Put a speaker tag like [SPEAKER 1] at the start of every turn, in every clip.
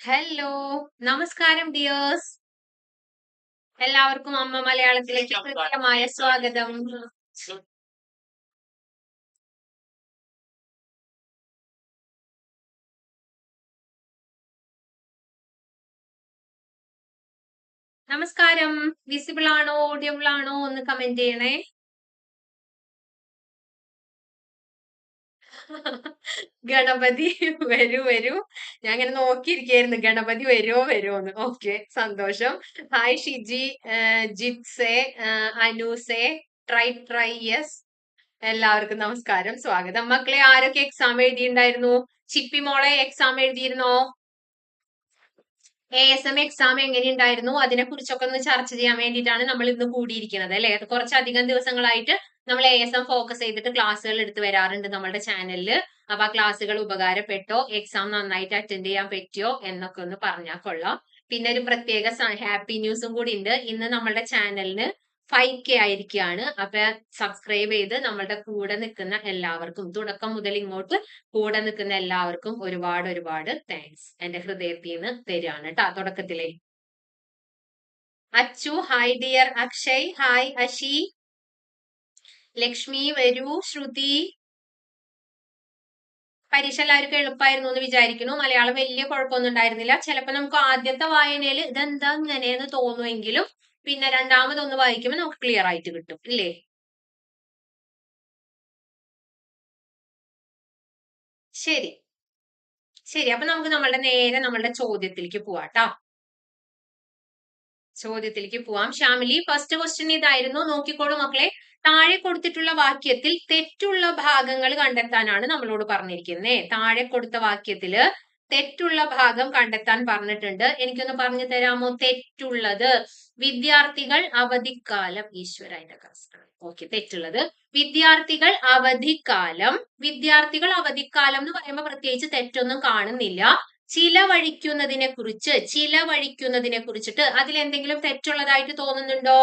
[SPEAKER 1] Hello നമസ്കാരം dears എല്ലാവർക്കും അമ്മ മലയാളത്തിലേക്ക് കൃത്യമായ സ്വാഗതം. നമസ്കാരം. വിസിബിൾ ആണോ ഓഡിയബിൾ ആണോ ഒന്ന് കമന്റ് ചെയ്യണേ. ഗണപതി വരൂ വരൂ. ഞാൻ ഇങ്ങനെ നോക്കിയിരിക്കായിരുന്നു ഗണപതി വരുമോ എന്ന്. ഓക്കെ സന്തോഷം. ഹായ് ഷിജി ജിത്സെ അനുസെ ട്രൈ ട്രൈ യെസ് എല്ലാവർക്കും നമസ്കാരം സ്വാഗതം. മക്കളെ ആരൊക്കെ എക്സാം എഴുതിയിട്ടുണ്ടായിരുന്നു? ചിപ്പി മോളെ എക്സാം എഴുതിയിരുന്നോ? എ എസ് എം എക്സാം എങ്ങനെയുണ്ടായിരുന്നു? അതിനെ കുറിച്ചൊക്കെ ഒന്ന് ചർച്ച ചെയ്യാൻ വേണ്ടിയിട്ടാണ് നമ്മൾ ഇന്ന് കൂടിയിരിക്കുന്നത് അല്ലെ? കുറച്ചധികം ദിവസങ്ങളായിട്ട് നമ്മൾ എ എസ് എം ഫോക്കസ് ചെയ്തിട്ട് ക്ലാസ്സുകൾ എടുത്തു വരാറുണ്ട് നമ്മുടെ ചാനലിൽ അപ്പൊ ആ ക്ലാസ്സുകൾ ഉപകാരപ്പെട്ടോ എക്സാം നന്നായിട്ട് അറ്റൻഡ് ചെയ്യാൻ പറ്റിയോ എന്നൊക്കെ ഒന്ന് പറഞ്ഞാൽ കൊള്ളാം. പിന്നെ ഒരു പ്രത്യേക ഹാപ്പി ന്യൂസും കൂടി ഉണ്ട്. ഇന്ന് നമ്മളുടെ ചാനലിന് ഫൈവ് കെ ആയിരിക്കുകയാണ്. അപ്പൊ സബ്സ്ക്രൈബ് ചെയ്ത് നമ്മളുടെ കൂടെ നിൽക്കുന്ന എല്ലാവർക്കും തുടക്കം മുതൽ ഇങ്ങോട്ട് കൂടെ നിൽക്കുന്ന എല്ലാവർക്കും ഒരുപാട് ഒരുപാട് താങ്ക്സ് എന്റെ ഹൃദയത്തിൽ നിന്ന് തരികയാണ് കേട്ടോ തുടക്കത്തിലേ Achu hi dear Akshay hi Ashi Lakshmi വരൂ ശ്രുതി. പരീക്ഷ എല്ലാവർക്കും എളുപ്പമായിരുന്നു എന്ന് വിചാരിക്കുന്നു. മലയാളം വലിയ കുഴപ്പമൊന്നും ഉണ്ടായിരുന്നില്ല. ചിലപ്പോൾ നമുക്ക് ആദ്യത്തെ വായനയിൽ ഇതെന്താ ഇങ്ങനെയെന്ന് തോന്നുമെങ്കിലും പിന്നെ രണ്ടാമതൊന്ന് വായിക്കുമ്പോൾ നമുക്ക് ക്ലിയർ ആയിട്ട് കിട്ടും. ഇല്ലേ? ശരി. ശരി. അപ്പൊ നമുക്ക് നമ്മളുടെ നേരെ നമ്മളുടെ ചോദ്യത്തിലേക്ക് പോവാട്ടോ ചോദ്യത്തിലേക്ക് പോവാം. ശ്യാമിലി ഫസ്റ്റ് ക്വസ്റ്റ്യൻ ഇതായിരുന്നു. നോക്കിക്കോളൂ മക്കളെ. താഴെ കൊടുത്തിട്ടുള്ള വാക്യത്തിൽ തെറ്റുള്ള ഭാഗങ്ങൾ കണ്ടെത്താനാണ് നമ്മളോട് പറഞ്ഞിരിക്കുന്നത് താഴെ കൊടുത്ത വാക്യത്തിൽ തെറ്റുള്ള ഭാഗം കണ്ടെത്താൻ പറഞ്ഞിട്ടുണ്ട്. എനിക്കൊന്ന് പറഞ്ഞു തരാമോ? തെറ്റുള്ളത്. വിദ്യാർത്ഥികൾ അവധിക്കാലം ഈശ്വര അതിന്റെ ഓക്കെ തെറ്റുള്ളത്. വിദ്യാർത്ഥികൾ അവധിക്കാലം. വിദ്യാർത്ഥികൾ അവധിക്കാലം എന്ന് പറയുമ്പോൾ പ്രത്യേകിച്ച് തെറ്റൊന്നും കാണുന്നില്ല. ചിലവഴിക്കുന്നതിനെ കുറിച്ച് ചിലവഴിക്കുന്നതിനെ കുറിച്ചിട്ട് അതിൽ എന്തെങ്കിലും തെറ്റുള്ളതായിട്ട് തോന്നുന്നുണ്ടോ?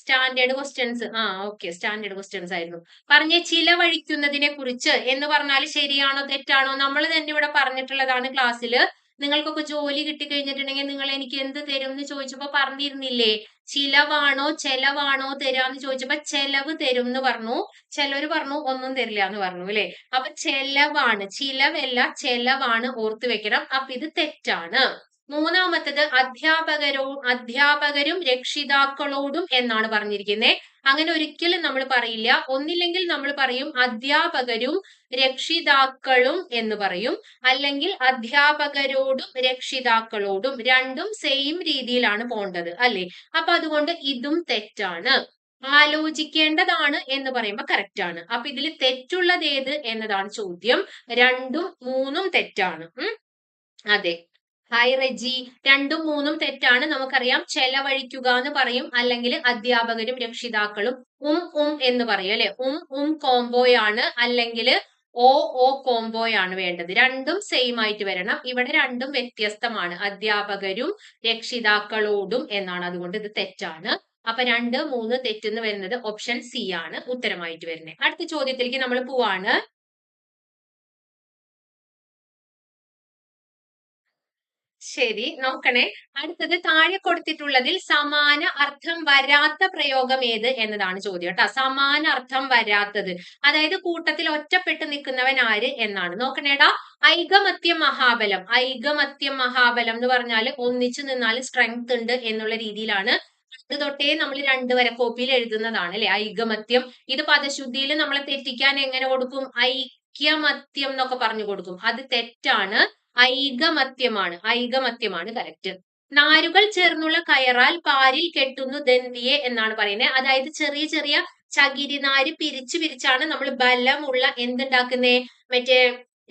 [SPEAKER 1] സ്റ്റാൻഡേർഡ് ക്വസ്റ്റ്യൻസ് ആ ഓക്കെ സ്റ്റാൻഡേർഡ് ക്വസ്റ്റ്യൻസ് ആയിരുന്നു. പറഞ്ഞ ചിലവഴിക്കുന്നതിനെ കുറിച്ച് എന്ന് പറഞ്ഞാൽ ശരിയാണോ തെറ്റാണോ? നമ്മൾ തന്നെ ഇവിടെ പറഞ്ഞിട്ടുള്ളതാണ് ക്ലാസ്സിൽ നിങ്ങൾക്കൊക്കെ ജോലി കിട്ടിക്കഴിഞ്ഞിട്ടുണ്ടെങ്കിൽ നിങ്ങൾ എനിക്ക് എന്ത് തരും എന്ന് ചോദിച്ചപ്പോ പറഞ്ഞിരുന്നില്ലേ? ചിലവാണോ ചെലവാണോ തരാന്ന് ചോദിച്ചപ്പോ ചെലവ് തരും എന്ന് പറഞ്ഞു. ചിലര് പറഞ്ഞു ഒന്നും തരില്ല എന്ന് പറഞ്ഞു അല്ലെ? അപ്പൊ ചെലവാണ് ചിലവല്ല ചെലവാണ് ഓർത്തു വെക്കണം. അപ്പൊ ഇത് തെറ്റാണ്. മൂന്നാമത്തത് അധ്യാപകരോ അധ്യാപകരും രക്ഷിതാക്കളോടും എന്നാണ് പറഞ്ഞിരിക്കുന്നത് അങ്ങനെ ഒരിക്കലും നമ്മൾ പറയില്ല. ഒന്നില്ലെങ്കിൽ നമ്മൾ പറയും അധ്യാപകരും രക്ഷിതാക്കളും എന്ന് പറയും. അല്ലെങ്കിൽ അധ്യാപകരോടും രക്ഷിതാക്കളോടും രണ്ടും സെയിം രീതിയിലാണ് പോണ്ടത് അല്ലെ? അപ്പൊ അതുകൊണ്ട് ഇതും തെറ്റാണ്. ആലോചിക്കേണ്ടതാണ് എന്ന് പറയുമ്പോൾ കറക്റ്റ് ആണ്. അപ്പൊ ഇതിൽ തെറ്റുള്ളത് ഏത് എന്നതാണ് ചോദ്യം. രണ്ടും മൂന്നും തെറ്റാണ്. അതെ. ഹായ് റെജി. രണ്ടും മൂന്നും തെറ്റാണ്. നമുക്കറിയാം. ചെലവഴിക്കുക എന്ന് പറയും. അല്ലെങ്കിൽ അധ്യാപകരും രക്ഷിതാക്കളും ഉം ഉം എന്ന് പറയും അല്ലെ? ഉം ഉം കോംബോയാണ്. അല്ലെങ്കിൽ ഓ ഓ കോംബോയാണ് വേണ്ടത്. രണ്ടും സെയിം ആയിട്ട് വരണം. ഇവിടെ രണ്ടും വ്യത്യസ്തമാണ്. അധ്യാപകരും രക്ഷിതാക്കളോടും എന്നാണ്. അതുകൊണ്ട് ഇത് തെറ്റാണ്. അപ്പൊ രണ്ട് മൂന്ന് തെറ്റെന്ന് വരുന്നത് ഓപ്ഷൻ സി ആണ്. ഉത്തരമായിട്ട് വരുന്നത്. അടുത്ത ചോദ്യത്തിലേക്ക് നമ്മൾ പോവാണ്. ശരി നോക്കണേ. അടുത്തത് താഴെ കൊടുത്തിട്ടുള്ളതിൽ സമാന അർത്ഥം വരാത്ത പ്രയോഗം ഏത് എന്നതാണ് ചോദ്യം കേട്ടോ. സമാന അർത്ഥം വരാത്തത്. അതായത് കൂട്ടത്തിൽ ഒറ്റപ്പെട്ട് നിൽക്കുന്നവൻ ആര് എന്നാണ്. നോക്കണേടാ ഐകമത്യ മഹാബലം. ഐകമത്യ മഹാബലം എന്ന് പറഞ്ഞാൽ ഒന്നിച്ചു നിന്നാൽ സ്ട്രെങ്ത് ഉണ്ട് എന്നുള്ള രീതിയിലാണ്. ഇത് തൊട്ടേ നമ്മൾ രണ്ട് വരെ കോപ്പിയിൽ എഴുതുന്നതാണ് അല്ലെ? ഐകമത്യം. ഇത് പദശുദ്ധിയിൽ നമ്മളെ തെറ്റിക്കാൻ എങ്ങനെ കൊടുക്കും? ഐക്യമത്യം എന്നൊക്കെ പറഞ്ഞു കൊടുക്കും. അത് തെറ്റാണ്. ഐകമത്യമാണ്. ഐകമത്യമാണ് കറക്റ്റ് നാരുകൾ ചേർന്നുള്ള കയറാൽ പാരിൽ കെട്ടുന്നു ദന്തിയെ എന്നാണ് പറയുന്നത്. അതായത് ചെറിയ ചെറിയ ചകിരി നാര് പിരിച്ചു പിരിച്ചാണ് നമ്മൾ ബലമുള്ള എന്തുണ്ടാക്കുന്നേ? മറ്റേ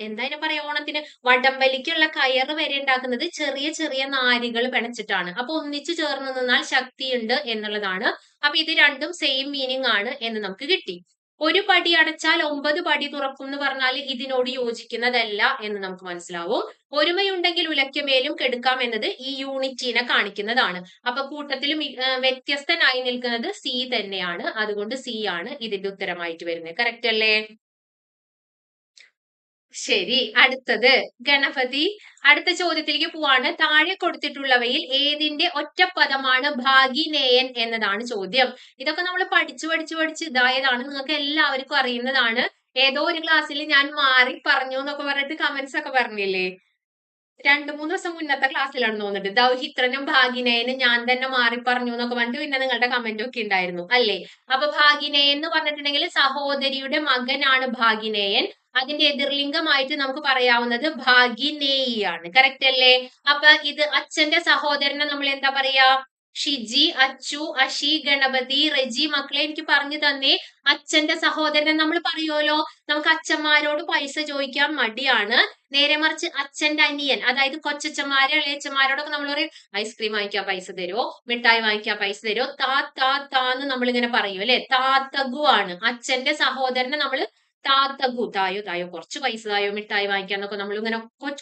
[SPEAKER 1] എന്താ പറയാ ഓണത്തിന് വടംവലിക്കുള്ള കയർ വരെ ഉണ്ടാക്കുന്നത് ചെറിയ ചെറിയ നാരുകൾ പിണച്ചിട്ടാണ്. അപ്പൊ ഒന്നിച്ചു ചേർന്ന് നിന്നാൽ ശക്തിയുണ്ട് എന്നുള്ളതാണ്. അപ്പൊ ഇത് രണ്ടും സെയിം മീനിങ് ആണ് എന്ന് നമുക്ക് കിട്ടി. ഒരു പടി അടച്ചാൽ ഒമ്പത് പടി തുറക്കും എന്ന് പറഞ്ഞാൽ ഇതിനോട് യോജിക്കുന്നതല്ല എന്ന് നമുക്ക് മനസ്സിലാവും. ഒരുമയുണ്ടെങ്കിൽ ഉലയ്ക്കുമേലും കെടുക്കാം എന്നത് ഈ യൂണിറ്റിനെ കാണിക്കുന്നതാണ്. അപ്പൊ കൂട്ടത്തിലും വ്യത്യസ്തനായി നിൽക്കുന്നത് സി തന്നെയാണ്. അതുകൊണ്ട് സി ആണ് ഇതിന്റെ ഉത്തരമായിട്ട് വരുന്നത്. കറക്റ്റ് അല്ലേ? ശരി അടുത്തത്. ഗണപതി അടുത്ത ചോദ്യത്തിലേക്ക് പോവാണ്. താഴെ കൊടുത്തിട്ടുള്ളവയിൽ ഏതിന്റെ ഒറ്റപ്പദമാണ് ഭാഗിനേയൻ എന്നതാണ് ചോദ്യം. ഇതൊക്കെ നമ്മൾ പഠിച്ചു പഠിച്ചു പഠിച്ച് ഇതായതാണ്. നിങ്ങൾക്ക് എല്ലാവർക്കും അറിയുന്നതാണ്. ഏതോ ഒരു ക്ലാസ്സിൽ ഞാൻ മാറി പറഞ്ഞു എന്നൊക്കെ പറഞ്ഞിട്ട് കമന്റ്സ് ഒക്കെ പറഞ്ഞില്ലേ? രണ്ടു മൂന്ന് ദിവസം മുന്നത്തെ ക്ലാസ്സിലാണ് തോന്നുന്നത് ദൗഹിത്രനും ഭാഗിനേയനും ഞാൻ തന്നെ മാറി പറഞ്ഞു എന്നൊക്കെ പറഞ്ഞിട്ട് പിന്നെ നിങ്ങളുടെ കമന്റ് ഒക്കെ ഉണ്ടായിരുന്നു അല്ലേ? അപ്പൊ ഭാഗിനേയൻ എന്ന് പറഞ്ഞിട്ടുണ്ടെങ്കിൽ സഹോദരിയുടെ മകനാണ് ഭാഗിനേയൻ. അതിന്റെ എതിർലിംഗമായിട്ട് നമുക്ക് പറയാവുന്നത് ഭാഗിനേയി ആണ് കറക്റ്റ് അല്ലേ? അപ്പൊ ഇത് അച്ഛന്റെ സഹോദരനെ നമ്മൾ എന്താ പറയാ? ഷിജി അച്ചു അഷി ഗണപതി റെജി മക്കളെ എനിക്ക് പറഞ്ഞു തന്നേ. അച്ഛന്റെ സഹോദരനെ നമ്മൾ പറയുമല്ലോ. നമുക്ക് അച്ഛന്മാരോട് പൈസ ചോദിക്കാൻ മടിയാണ്. നേരെ മറിച്ച് അച്ഛന്റെ അനിയൻ അതായത് കൊച്ചച്ഛന്മാരെ ഇളയച്ചന്മാരോടൊക്കെ നമ്മൾ പറയും ഐസ്ക്രീം വാങ്ങിക്കാൻ പൈസ തരുമോ? മിഠായി വാങ്ങിക്കാൻ പൈസ തരുമോ? താ താ താന്ന് നമ്മൾ ഇങ്ങനെ പറയും അല്ലെ? താത്തഗു ആണ്. അച്ഛന്റെ സഹോദരനെ നമ്മൾ താത്തഗു തായോ തായോ കുറച്ച് പൈസ തായോ മിഠായി വാങ്ങിക്കാന്നൊക്കെ നമ്മൾ ഇങ്ങനെ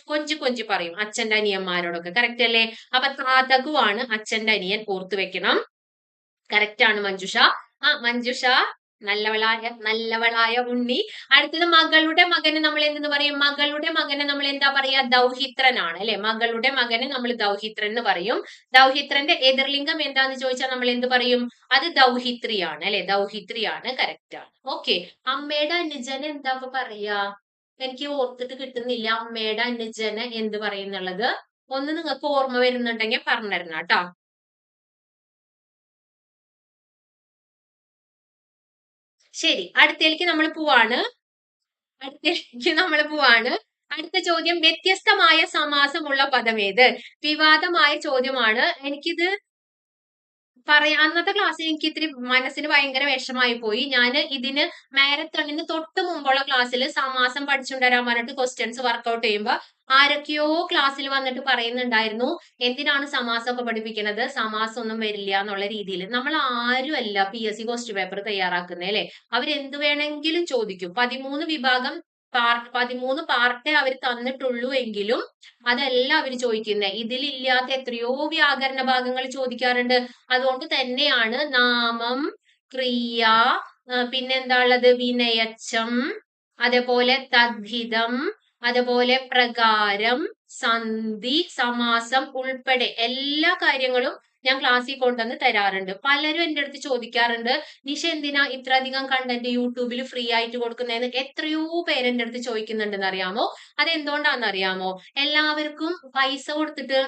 [SPEAKER 1] കൊഞ്ചി കൊഞ്ചി പറയും അച്ഛന്റെ അനിയന്മാരോടൊക്കെ. കറക്റ്റ് അല്ലേ? അപ്പൊ താതകു ആണ് അച്ഛന്റെ അനിയൻ ഓർത്തു വെക്കണം. കറക്റ്റ് ആണ് മഞ്ജുഷ. ആ മഞ്ജുഷ നല്ലവളായ നല്ലവളായ ഉണ്ണി. അടുത്തത് മകളുടെ മകനെ നമ്മൾ എന്തെന്ന് പറയും? മകളുടെ മകനെ നമ്മൾ എന്താ പറയാ ദൗഹിത്രനാണ് അല്ലെ? മകളുടെ മകനെ നമ്മൾ ദൗഹിത്രൻ എന്ന് പറയും. ദൗഹിത്രന്റെ എതിർലിംഗം എന്താന്ന് ചോദിച്ചാൽ നമ്മൾ എന്ത് പറയും? അത് ദൗഹിത്രിയാണ് അല്ലെ? ദൗഹിത്രിയാണ് കറക്റ്റ് ആണ്. ഓക്കെ അമ്മയുടെ അനുജന എന്താ പറയാ? എനിക്ക് ഓർത്തിട്ട് കിട്ടുന്നില്ല. അമ്മയുടെ അനുജന് എന്ത് പറയുന്നുള്ളത്? ഒന്ന് നിങ്ങൾക്ക് ഓർമ്മ വരുന്നുണ്ടെങ്കിൽ പറഞ്ഞു തരണം കേട്ടോ. ശരി അടുത്തേക്ക് നമ്മൾ പോവാണ്. അടുത്തേക്ക് നമ്മൾ പോവാണ്. അടുത്ത ചോദ്യം വ്യത്യസ്തമായ സമാസമുള്ള പദം ഏത്? വിവാദമായ ചോദ്യമാണ്. എനിക്കിത് പറയാ. അന്നത്തെ ക്ലാസ്സിൽ എനിക്ക് ഇത്തിരി മനസ്സിന് ഭയങ്കര വിഷമായി പോയി. ഞാൻ ഇതിന് മാരത്തണിന് തൊട്ട് മുമ്പുള്ള ക്ലാസ്സിൽ സമാസം പഠിച്ചുകൊണ്ടുവരാൻ പറഞ്ഞിട്ട് ക്വസ്റ്റ്യൻസ് വർക്ക്ഔട്ട് ചെയ്യുമ്പോൾ ആരൊക്കെയോ ക്ലാസ്സിൽ വന്നിട്ട് പറയുന്നുണ്ടായിരുന്നു എന്തിനാണ് സമാസമൊക്കെ പഠിപ്പിക്കുന്നത് സമാസം ഒന്നും വരില്ല എന്നുള്ള രീതിയിൽ. നമ്മൾ ആരും അല്ല P S C question paper തയ്യാറാക്കുന്നത് അല്ലെ അവരെന്ത് വേണമെങ്കിലും ചോദിക്കും. പതിമൂന്ന് വിഭാഗം പാർട്ട് പതിമൂന്ന് പാർട്ടേ അവർ തന്നിട്ടുള്ളൂ എങ്കിലും അതല്ല അവർ ചോദിക്കുന്നത് ഇതിലില്ലാത്ത എത്രയോ വ്യാകരണ ഭാഗങ്ങൾ ചോദിക്കാറുണ്ട്. അതുകൊണ്ട് തന്നെയാണ് നാമം ക്രിയ പിന്നെന്താ ഉള്ളത്? വിനയച്ചം അതേപോലെ തദ്ധിതം അതുപോലെ പ്രകാരം സന്ധി സമാസം ഉൾപ്പെടെ എല്ലാ കാര്യങ്ങളും ഞാൻ ക്ലാസ്സിൽ കൊണ്ടുവന്ന് തരാറുണ്ട്. പലരും എന്റെ അടുത്ത് ചോദിക്കാറുണ്ട് നിഷ എന്തിനാ ഇത്രയധികം കണ്ടന്റ് യൂട്യൂബിൽ ഫ്രീ ആയിട്ട് കൊടുക്കുന്നതെന്ന് എത്രയോ പേര് എന്റെ അടുത്ത് ചോദിക്കുന്നുണ്ടെന്ന് അറിയാമോ അത് എന്തുകൊണ്ടാണെന്ന് അറിയാമോ എല്ലാവർക്കും പൈസ കൊടുത്തിട്ട്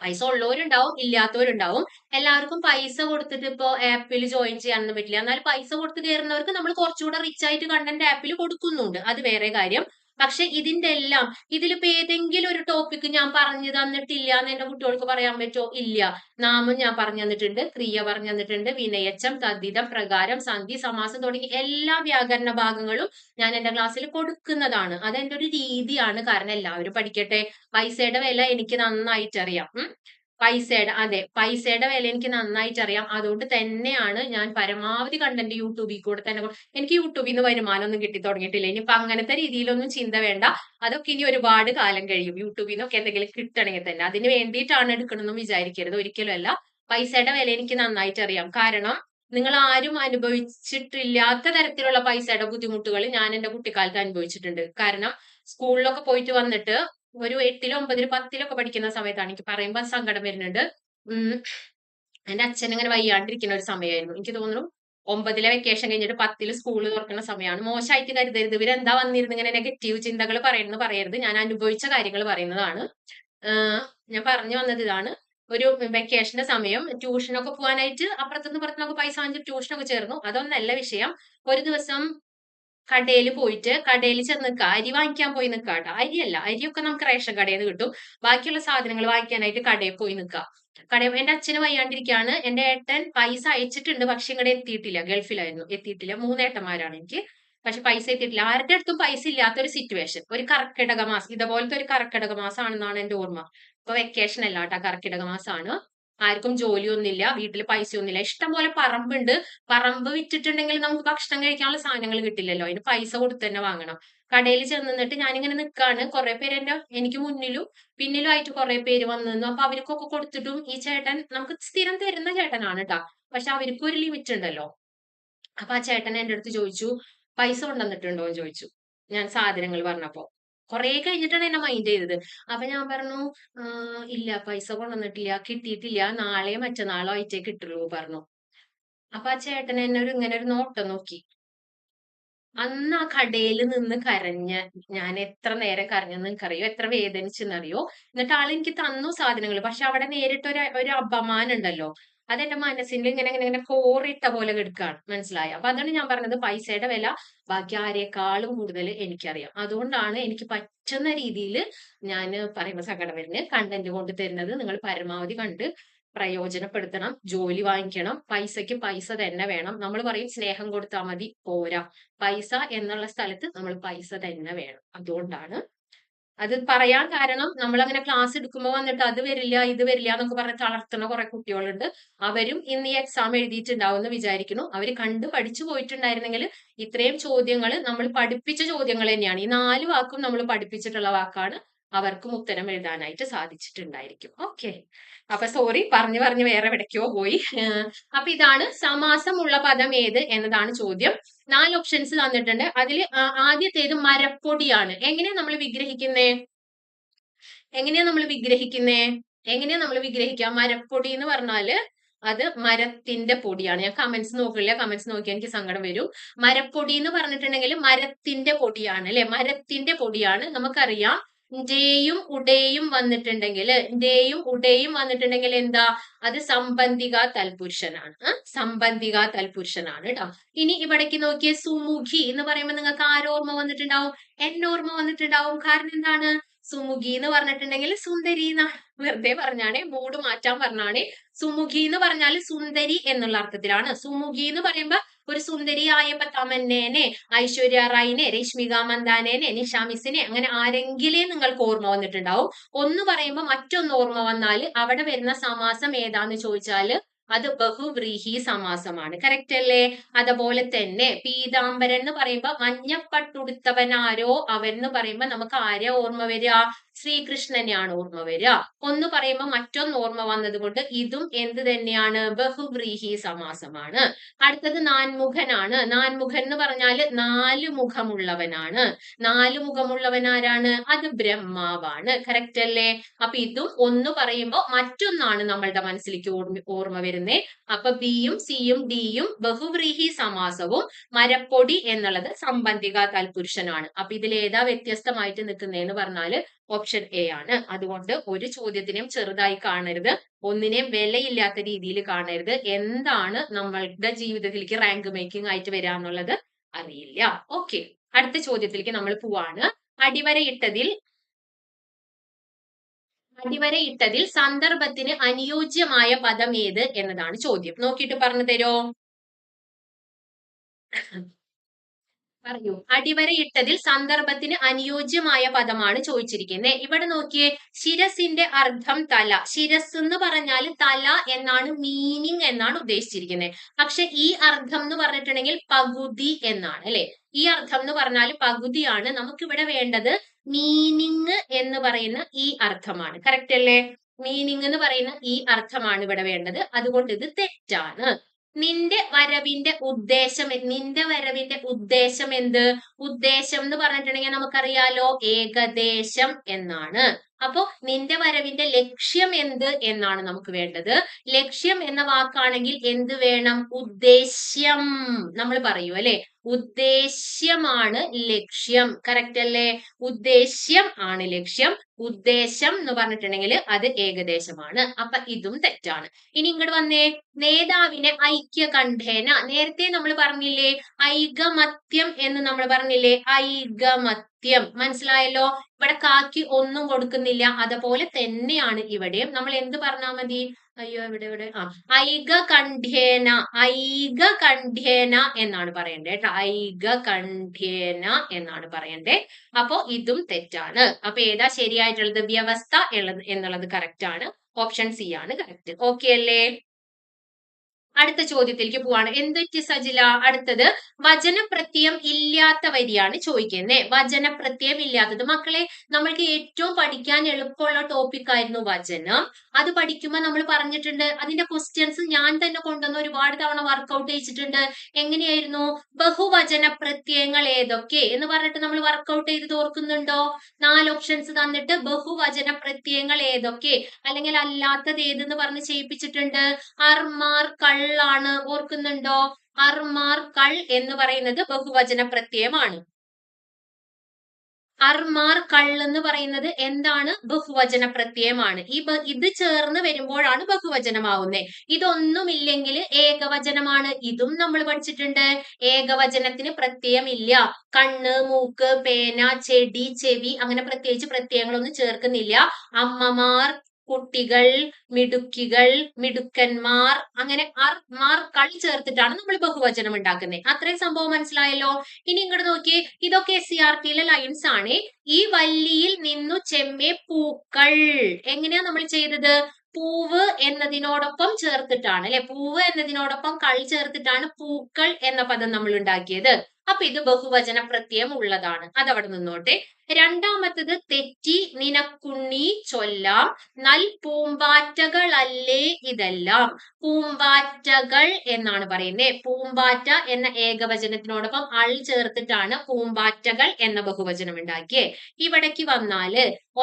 [SPEAKER 1] പൈസ ഉള്ളവരുണ്ടാവും ഇല്ലാത്തവരുണ്ടാവും. എല്ലാവർക്കും പൈസ കൊടുത്തിട്ട് ഇപ്പോ ആപ്പിൽ ജോയിൻ ചെയ്യാനൊന്നും പറ്റില്ല. എന്നാൽ പൈസ കൊടുത്ത് കയറുന്നവർക്ക് നമ്മൾ കുറച്ചുകൂടെ റിച്ച് ആയിട്ട് കണ്ടന്റ് ആപ്പിൽ കൊടുക്കുന്നുണ്ട്. അത് വേറെ കാര്യം. പക്ഷെ ഇതിന്റെ എല്ലാം ഇതിലിപ്പോ ഏതെങ്കിലും ഒരു ടോപ്പിക് ഞാൻ പറഞ്ഞു തന്നിട്ടില്ല എന്ന് എന്റെ കുട്ടികൾക്ക് പറയാൻ പറ്റുമോ ഇല്ല. നാമം ഞാൻ പറഞ്ഞു തന്നിട്ടുണ്ട്. ക്രിയ പറഞ്ഞു തന്നിട്ടുണ്ട്. വിനയച്ചം തദ്ധിതം പ്രകാരം സന്ധി സമാസം തുടങ്ങി എല്ലാ വ്യാകരണ ഭാഗങ്ങളും ഞാൻ എന്റെ ക്ലാസ്സിൽ കൊടുക്കുന്നതാണ്. അത് ഒരു രീതിയാണ്. കാരണം എല്ലാവരും പഠിക്കട്ടെ. പൈസയുടെ വില എനിക്ക് നന്നായിട്ട് അറിയാം പൈസയുടെ അതെ പൈസയുടെ വില എനിക്ക് നന്നായിട്ട് അറിയാം. അതുകൊണ്ട് തന്നെയാണ് ഞാൻ പരമാവധി കണ്ടന്റ് യൂട്യൂബിൽ കൂടെ തന്നെ എനിക്ക് യൂട്യൂബിൽ നിന്ന് വരുമാനമൊന്നും കിട്ടി തുടങ്ങിയിട്ടില്ല. ഇനിയിപ്പോ അങ്ങനത്തെ രീതിയിലൊന്നും ചിന്ത വേണ്ട. അതൊക്കെ ഇനി ഒരുപാട് കാലം കഴിയും. യൂട്യൂബിൽ നിന്നൊക്കെ എന്തെങ്കിലും കിട്ടണമെങ്കിൽ തന്നെ. അതിന് വേണ്ടിയിട്ടാണ് എടുക്കണമെന്നും വിചാരിക്കരുത്. ഒരിക്കലുമല്ല പൈസയുടെ വില എനിക്ക് നന്നായിട്ട് അറിയാം. കാരണം നിങ്ങൾ ആരും അനുഭവിച്ചിട്ടില്ലാത്ത തരത്തിലുള്ള പൈസയുടെ ബുദ്ധിമുട്ടുകൾ ഞാൻ എന്റെ കുട്ടിക്കാലത്ത് അനുഭവിച്ചിട്ടുണ്ട്. കാരണം സ്കൂളിലൊക്കെ പോയിട്ട് വന്നിട്ട് ഒരു എട്ടിലോ ഒമ്പതിലോ പത്തിലൊക്കെ പഠിക്കുന്ന സമയത്താണ് എനിക്ക് പറയുമ്പോൾ സങ്കടം വരുന്നുണ്ട് എന്റെ അച്ഛൻ ഇങ്ങനെ വയ്യാണ്ടിരിക്കുന്ന ഒരു സമയമായിരുന്നു എനിക്ക് തോന്നുന്നു ഒമ്പതിലെ വെക്കേഷൻ കഴിഞ്ഞിട്ട് പത്തിൽ സ്കൂൾ തുറക്കുന്ന സമയമാണ് മോശമായിട്ട് കരുതരുത്. ഇവരെന്താ വന്നിരുന്നു ഇങ്ങനെ നെഗറ്റീവ് ചിന്തകൾ പറയുന്നത് പറയരുത്. ഞാൻ അനുഭവിച്ച കാര്യങ്ങൾ പറയുന്നതാണ്. ഞാൻ പറഞ്ഞു വന്നത് ഇതാണ്. ഒരു വെക്കേഷന്റെ സമയം ട്യൂഷനൊക്കെ പോകാനായിട്ട് അപ്പുറത്തുനിന്ന് പുറത്തുനിന്നൊക്കെ പൈസ വാങ്ങിച്ച് ട്യൂഷനൊക്കെ ചേർന്നു. അതൊന്നല്ല വിഷയം. ഒരു ദിവസം കടയിൽ പോയിട്ട് കടയിൽ ചെന്ന് നിൽക്കുക അരി വാങ്ങിക്കാൻ പോയി നിൽക്കുക കേട്ടോ അരിയല്ല അരിയൊക്കെ നമുക്ക് റേഷൻ കടയിൽ നിന്ന് കിട്ടും. ബാക്കിയുള്ള സാധനങ്ങൾ വാങ്ങിക്കാനായിട്ട് കടയിൽ പോയി നിൽക്കുക കടയിൽ എന്റെ അച്ഛന് വയ്യാണ്ടിരിക്കുകയാണ് എന്റെ ഏട്ടൻ പൈസ അയച്ചിട്ടുണ്ട് പക്ഷെ ഇങ്ങടെ എത്തിയിട്ടില്ല. ഗൾഫിലായിരുന്നു. എത്തിയിട്ടില്ല. മൂന്നേട്ടന്മാരാണ് എനിക്ക്. പക്ഷെ പൈസ എത്തിയിട്ടില്ല. ആരുടെ അടുത്തും പൈസ ഇല്ലാത്ത ഒരു സിറ്റുവേഷൻ ഒരു കർക്കിടക മാസം ഇതുപോലത്തെ ഒരു കർക്കിടക മാസമാണെന്നാണ് എന്റെ ഓർമ്മ. ഇപ്പൊ വെക്കേഷൻ അല്ല കേട്ടോ കർക്കിടക മാസമാണ് ആർക്കും ജോലിയൊന്നുമില്ല വീട്ടിൽ പൈസയൊന്നുമില്ല. ഇഷ്ടം പോലെ പറമ്പുണ്ട്. പറമ്പ് വിറ്റിട്ടുണ്ടെങ്കിൽ നമുക്ക് ഭക്ഷണം കഴിക്കാനുള്ള സാധനങ്ങൾ കിട്ടില്ലല്ലോ. അതിന് പൈസ കൊടുത്ത് തന്നെ വാങ്ങണം. കടയിൽ ചെന്ന് നിന്നിട്ട് ഞാനിങ്ങനെ നിൽക്കാണ് കുറെ പേര് എന്റെ എനിക്ക് മുന്നിലും പിന്നിലും ആയിട്ട് കുറെ പേര് വന്നു നിന്നു. അപ്പൊ അവർക്കൊക്കെ കൊടുത്തിട്ടും ഈ ചേട്ടൻ നമുക്ക് സ്ഥിരം തരുന്ന ചേട്ടനാണ് കേട്ടാ പക്ഷെ അവർക്കും ഒരു ലിമിറ്റ് ഉണ്ടല്ലോ. അപ്പൊ ആ ചേട്ടൻ എന്റെ അടുത്ത് ചോദിച്ചു പൈസ കൊണ്ടുവന്നിട്ടുണ്ടോ? എന്ന് ചോദിച്ചു. ഞാൻ സാധനങ്ങൾ പറഞ്ഞപ്പോ. കുറെ കഴിഞ്ഞിട്ടാണ് എന്നെ മൈൻഡ് ചെയ്തത്. അപ്പൊ ഞാൻ പറഞ്ഞു "ആ, ഇല്ല പൈസ കൊണ്ടുവന്നിട്ടില്ല കിട്ടിയിട്ടില്ല നാളെയോ മറ്റന്നാളോ ആയിട്ടേ കിട്ടുള്ളൂ പറഞ്ഞു. അപ്പൊ ആ ചേട്ടൻ എന്നെ ഒരു ഇങ്ങനെ ഒരു നോട്ടം നോക്കി. അന്ന് ആ കടയിൽ നിന്ന് കരഞ്ഞ ഞാൻ എത്ര നേരം കരഞ്ഞെന്ന് എനിക്കറിയോ? എത്ര വേദനിച്ചെന്നറിയോ എന്നിട്ട് ആൾ എനിക്ക് തന്നു സാധനങ്ങൾ പക്ഷെ അവിടെ നേരിട്ട് ഒരു ഒരു അപമാനം ഉണ്ടല്ലോ. അതെന്റെ മനസ്സിൽ ഇങ്ങനെ ഇങ്ങനെ ഇങ്ങനെ കോറിട്ട പോലെ കിടക്കാണ്. മനസ്സിലായി? അപ്പൊ അതാണ് ഞാൻ പറഞ്ഞത് പൈസയുടെ വില ബാക്കി ആരെക്കാളും കൂടുതൽ എനിക്കറിയാം. അതുകൊണ്ടാണ് എനിക്ക് പറ്റുന്ന രീതിയിൽ ഞാൻ പറയുമ്പോൾ സങ്കടം കണ്ടന്റ് കൊണ്ട് തരുന്നത്. നിങ്ങൾ പരമാവധി കണ്ട് പ്രയോജനപ്പെടുത്തണം ജോലി വാങ്ങിക്കണം. പൈസയ്ക്ക് പൈസ തന്നെ വേണം. നമ്മൾ പറയും സ്നേഹം കൊടുത്താൽ മതി പോരാ. പൈസ എന്നുള്ള സ്ഥലത്ത് നമ്മൾ പൈസ തന്നെ വേണം. അതുകൊണ്ടാണ് അത് പറയാൻ കാരണം നമ്മൾ അങ്ങനെ ക്ലാസ് എടുക്കുമ്പോൾ വന്നിട്ട് അത് വരില്ല ഇത് വരില്ല എന്നൊക്കെ പറഞ്ഞ് തളർത്തുന്ന കുറെ കുട്ടികളുണ്ട്. അവരും ഇന്ന് ഈ എക്സാം എഴുതിയിട്ടുണ്ടാവും എന്ന് വിചാരിക്കുന്നു. അവർ കണ്ടു പഠിച്ചു പോയിട്ടുണ്ടായിരുന്നെങ്കിൽ ഇത്രയും ചോദ്യങ്ങൾ നമ്മൾ പഠിപ്പിച്ച ചോദ്യങ്ങൾ തന്നെയാണ്. ഈ നാല് വാക്കും നമ്മൾ പഠിപ്പിച്ചിട്ടുള്ള വാക്കാണ് അവർക്കും ഉത്തരം എഴുതാനായിട്ട് സാധിച്ചിട്ടുണ്ടായിരിക്കും. ഓക്കെ അപ്പൊ സോറി പറഞ്ഞു പറഞ്ഞു വേറെ എവിടേക്കോ പോയി. അപ്പൊ ഇതാണ് സമാസമുള്ള പദം ഏത് എന്നതാണ് ചോദ്യം. നാല് ഓപ്ഷൻസ് തന്നിട്ടുണ്ട്. അതിൽ ആദ്യത്തേത് മരപ്പൊടിയാണ്. എങ്ങനെയാ നമ്മൾ വിഗ്രഹിക്കുന്നേ? എങ്ങനെയാ നമ്മൾ വിഗ്രഹിക്കുന്നേ? എങ്ങനെയാ നമ്മൾ വിഗ്രഹിക്കുക? മരപ്പൊടി എന്ന് പറഞ്ഞാൽ അത് മരത്തിന്റെ പൊടിയാണ്. ഞാൻ കമന്റ്സ് നോക്കില്ല. കമന്റ്സ് നോക്കിയാൽ എനിക്ക് സങ്കടം വരും. മരപ്പൊടി എന്ന് പറഞ്ഞിട്ടുണ്ടെങ്കിൽ മരത്തിന്റെ പൊടിയാണ് അല്ലെ? മരത്തിന്റെ പൊടിയാണ്. നമുക്കറിയാം ഡേയും ഉടേയും വന്നിട്ടുണ്ടെങ്കിൽ ഡേയും ഉടേയും വന്നിട്ടുണ്ടെങ്കിൽ എന്താ? അത് സംബന്ധിക തൽപുരുഷനാണ്? സംബന്ധിക തൽപുരുഷനാണ് കേട്ടോ ഇനി ഇവിടേക്ക് നോക്കിയ സുമുഖി എന്ന് പറയുമ്പോൾ നിങ്ങൾക്ക് ആരോർമ്മ വന്നിട്ടുണ്ടാവും? എന്നോർമ്മ വന്നിട്ടുണ്ടാവും. കാരണം എന്താണ്? സുമുഖി എന്ന് പറഞ്ഞിട്ടുണ്ടെങ്കിൽ സുന്ദരി എന്നാണ് വെറുതെ പറഞ്ഞാണേ മൂട് മാറ്റാൻ പറഞ്ഞാണ്. സുമുഖി എന്ന് പറഞ്ഞാൽ സുന്ദരി എന്നുള്ള അർത്ഥത്തിലാണ്. സുമുഖി എന്ന് പറയുമ്പോ ഒരു സുന്ദരിയായ തമന്നേനെ ഐശ്വര്യ റായിനെ രശ്മിക മന്ദാനേനെ നിഷാമിസിനെ അങ്ങനെ ആരെങ്കിലേ നിങ്ങൾക്ക് ഓർമ്മ വന്നിട്ടുണ്ടാവും. ഒന്ന് പറയുമ്പോൾ മറ്റൊന്ന് ഓർമ്മ വന്നാൽ അവിടെ വരുന്ന സമാസം ഏതാന്ന് ചോദിച്ചാൽ അത് ബഹുവ്രീഹി സമാസമാണ്. കറക്റ്റ് അല്ലേ? അതുപോലെ തന്നെ പീതാംബരൻ എന്ന് പറയുമ്പോ മഞ്ഞപ്പട്ടുടുത്തവനാരോ അവൻ എന്ന് പറയുമ്പോ നമുക്ക് ആരെ ഓർമ്മ വരിക? ശ്രീകൃഷ്ണനെയാണ് ഓർമ്മ വരിക. ഒന്ന് പറയുമ്പോൾ മറ്റൊന്ന് ഓർമ്മ വന്നത് കൊണ്ട് ഇതും എന്ത് തന്നെയാണ്? ബഹുവ്രീഹി സമാസമാണ്. അടുത്തത് നാൻമുഖനാണ്. നാൻമുഖൻ എന്ന് പറഞ്ഞാൽ നാല് മുഖമുള്ളവനാണ്. നാല് മുഖമുള്ളവൻ ആരാണ്? അത് ബ്രഹ്മാവാണ്. കറക്റ്റ് അല്ലേ? അപ്പൊ ഇതും ഒന്ന് പറയുമ്പോൾ മറ്റൊന്നാണ് നമ്മളുടെ മനസ്സിലേക്ക് ഓർമ്മ ഓർമ്മ വരുന്നത് അപ്പൊ ബിയും സിയും ഡിയും ബഹുവ്രീഹി സമാസവും മരപ്പൊടി എന്നുള്ളത് സംബന്ധിക തൽപുരുഷനാണ് അപ്പൊ ഇതിൽ ഏതാ വ്യത്യസ്തമായിട്ട് നിൽക്കുന്നതെന്ന് പറഞ്ഞാൽ ഓപ്ഷൻ എ ആണ്. അതുകൊണ്ട് ഒരു ചോദ്യത്തിനെയും ചെറുതായി കാണരുത്. ഒന്നിനെയും വിലയില്ലാത്ത രീതിയിൽ കാണരുത്. എന്താണ് നമ്മളുടെ ജീവിതത്തിലേക്ക് റാങ്ക് മേക്കിംഗ് ആയിട്ട് വരിക എന്നുള്ളത് അറിയില്ല. ഓക്കെ അടുത്ത ചോദ്യത്തിലേക്ക് നമ്മൾ പോവാണ്. അടിവരയിട്ടതിൽ അടിവരയിട്ടതിൽ സന്ദർഭത്തിന് അനുയോജ്യമായ പദം ഏത് എന്നതാണ് ചോദ്യം. നോക്കിയിട്ട് പറഞ്ഞു തരോ? പറയൂ അടിവരയിട്ടതിൽ സന്ദർഭത്തിന് അനുയോജ്യമായ പദമാണ് ചോദിച്ചിരിക്കുന്നത് ഇവിടെ നോക്കിയേ ശിരസിന്റെ അർത്ഥം തല. ശിരസ് എന്ന് പറഞ്ഞാൽ തല എന്നാണ് മീനിങ് എന്നാണ് ഉദ്ദേശിച്ചിരിക്കുന്നത് പക്ഷെ ഈ അർത്ഥം എന്ന് പറഞ്ഞിട്ടുണ്ടെങ്കിൽ പകുതി എന്നാണ് അല്ലെ? ഈ അർത്ഥം എന്ന് പറഞ്ഞാൽ പകുതിയാണ് നമുക്കിവിടെ വേണ്ടത്. മീനിങ് എന്ന് പറയുന്ന ഈ അർത്ഥമാണ്. കറക്റ്റ് അല്ലേ? മീനിങ് എന്ന് പറയുന്ന ഈ അർത്ഥമാണ് ഇവിടെ വേണ്ടത്. അതുകൊണ്ട് ഇത് തെറ്റാണ്. നിന്റെ വരവിന്റെ ഉദ്ദേശം നിന്റെ വരവിന്റെ ഉദ്ദേശം എന്ത്? ഉദ്ദേശം എന്ന് പറഞ്ഞിട്ടുണ്ടെങ്കിൽ നമുക്കറിയാലോ ഏകദേശം എന്നാണ്. അപ്പോ നിന്റെ വരവിന്റെ ലക്ഷ്യം എന്ത് എന്നാണ് നമുക്ക് വേണ്ടത്. ലക്ഷ്യം എന്ന വാക്കാണെങ്കിൽ എന്ത് വേണം? ഉദ്ദേശ്യം നമ്മൾ പറയൂ അല്ലെ? ഉദ്ദേശ്യമാണ് ലക്ഷ്യം. കറക്റ്റ് അല്ലേ? ഉദ്ദേശ്യം ആണ് ലക്ഷ്യം. ഉദ്ദേശം എന്ന് പറഞ്ഞിട്ടുണ്ടെങ്കിൽ അത് ഏകദേശമാണ്. അപ്പൊ ഇതും തെറ്റാണ്. ഇനി ഇങ്ങോട്ട് വന്നേ. നേതാവിനെ ഐക്യ കണ്ഠേന നേരത്തെ നമ്മൾ പറഞ്ഞില്ലേ ഐകമത്യം എന്ന് നമ്മൾ പറഞ്ഞില്ലേ ഐകമത്യം. മനസ്സിലായല്ലോ? ഇവിടെ കാക്കി ഒന്നും കൊടുക്കുന്നില്ല. അതുപോലെ തന്നെയാണ് ഇവിടെയും. നമ്മൾ എന്ത് പറഞ്ഞാൽ മതി? അയ്യോ ഇവിടെ ഇവിടെ ആ ഐക കണ്ഠ്യേന ഐക കണ്ഠ്യേന എന്നാണ് പറയണ്ടേ കേട്ടോ. ഐകകണ്ഠ്യേന എന്നാണ് പറയണ്ടേ അപ്പോ ഇതും തെറ്റാണ്. അപ്പൊ ഏതാ ശരിയായിട്ടുള്ളത്? വ്യവസ്ഥ എന്നുള്ളത് കറക്റ്റ് ആണ്. ഓപ്ഷൻ സി ആണ് കറക്റ്റ് ഓക്കെ അല്ലേ? അടുത്ത ചോദ്യത്തിലേക്ക് പോവാണ്. എന്തൊക്കെ സജില? അടുത്തത് വചനപ്രത്യയം ഇല്ലാത്ത വരിയാണ് ചോദിക്കുന്നത്. വചനപ്രത്യയം ഇല്ലാത്തത്. മക്കളെ നമ്മൾക്ക് ഏറ്റവും പഠിക്കാൻ എളുപ്പമുള്ള ടോപ്പിക് ആയിരുന്നു വചനം. അത് പഠിക്കുമ്പോൾ നമ്മൾ പറഞ്ഞിട്ടുണ്ട് അതിന്റെ ക്വസ്റ്റ്യൻസ് ഞാൻ തന്നെ കൊണ്ടുവന്ന് ഒരുപാട് തവണ വർക്കൗട്ട് ചെയ്യിച്ചിട്ടുണ്ട്. എങ്ങനെയായിരുന്നു? ബഹുവചന പ്രത്യയങ്ങൾ ഏതൊക്കെ? എന്ന് പറഞ്ഞിട്ട് നമ്മൾ വർക്കൗട്ട് ചെയ്ത് ഓർക്കുന്നുണ്ടോ നാല് ഓപ്ഷൻസ് തന്നിട്ട് ബഹുവചന പ്രത്യയങ്ങൾ ഏതൊക്കെ? അല്ലെങ്കിൽ അല്ലാത്തത് ഏതെന്ന് പറഞ്ഞ് ചെയ്യിപ്പിച്ചിട്ടുണ്ട്. അർമാർ കള്ളാണ് ഓർക്കുന്നുണ്ടോ? അർമാർ കൾ എന്ന് പറയുന്നത് ബഹുവചന പ്രത്യയമാണ്. അർമാർ കൾ എന്ന് പറയുന്നത് എന്താണ്? ബഹുവചന പ്രത്യയമാണ്. ഈ ഇത് ചേർന്ന് വരുമ്പോഴാണ് ബഹുവചനമാവുന്നത് ഇതൊന്നുമില്ലെങ്കിൽ ഏകവചനമാണ്. ഇതും നമ്മൾ പഠിച്ചിട്ടുണ്ട്. ഏകവചനത്തിന് പ്രത്യയമില്ല. കണ്ണ് മൂക്ക് പേന ചെടി ചെവി അങ്ങനെ പ്രത്യേകിച്ച് പ്രത്യയങ്ങളൊന്നും ചേർക്കുന്നില്ല. അമ്മമാർ കുട്ടികൾ മിടുക്കികൾ മിടുക്കന്മാർ അങ്ങനെ അർ മാർ കൾ ചേർത്തിട്ടാണ് നമ്മൾ ബഹുവചനം ഉണ്ടാക്കുന്നത്. അത്രയും സംഭവം മനസ്സിലായല്ലോ? ഇനി ഇങ്ങോട്ട് നോക്കിയേ. ഇതൊക്കെ എസ് സി ആർ ടിയിലെ ലൈൻസ് ആണ്. ഈ വല്ലിയിൽ നിന്നു ചെമ്മേ പൂക്കൾ. എങ്ങനെയാ നമ്മൾ ചെയ്തത്? പൂവ് എന്നതിനോടൊപ്പം ചേർത്തിട്ടാണ് അല്ലെ? പൂവ് എന്നതിനോടൊപ്പം കൾ ചേർത്തിട്ടാണ് പൂക്കൾ എന്ന പദം നമ്മൾ ഉണ്ടാക്കിയത്. അപ്പൊ ഇത് ബഹുവചന പ്രത്യയം ഉള്ളതാണ്. അതവിടെ നിന്നോട്ടെ. രണ്ടാമത്തത് തെറ്റി നിനക്കുണ്ണി ചൊല്ലാം നൽ പൂമ്പാറ്റകളല്ലേ ഇതെല്ലാം. പൂമ്പാറ്റകൾ എന്നാണ് പറയുന്നത് പൂമ്പാറ്റ എന്ന ഏകവചനത്തിനോടൊപ്പം അൾ ചേർത്തിട്ടാണ് പൂമ്പാറ്റകൾ എന്ന ബഹുവചനം ഉണ്ടാക്കിയത് ഇവിടേക്ക് വന്നാൽ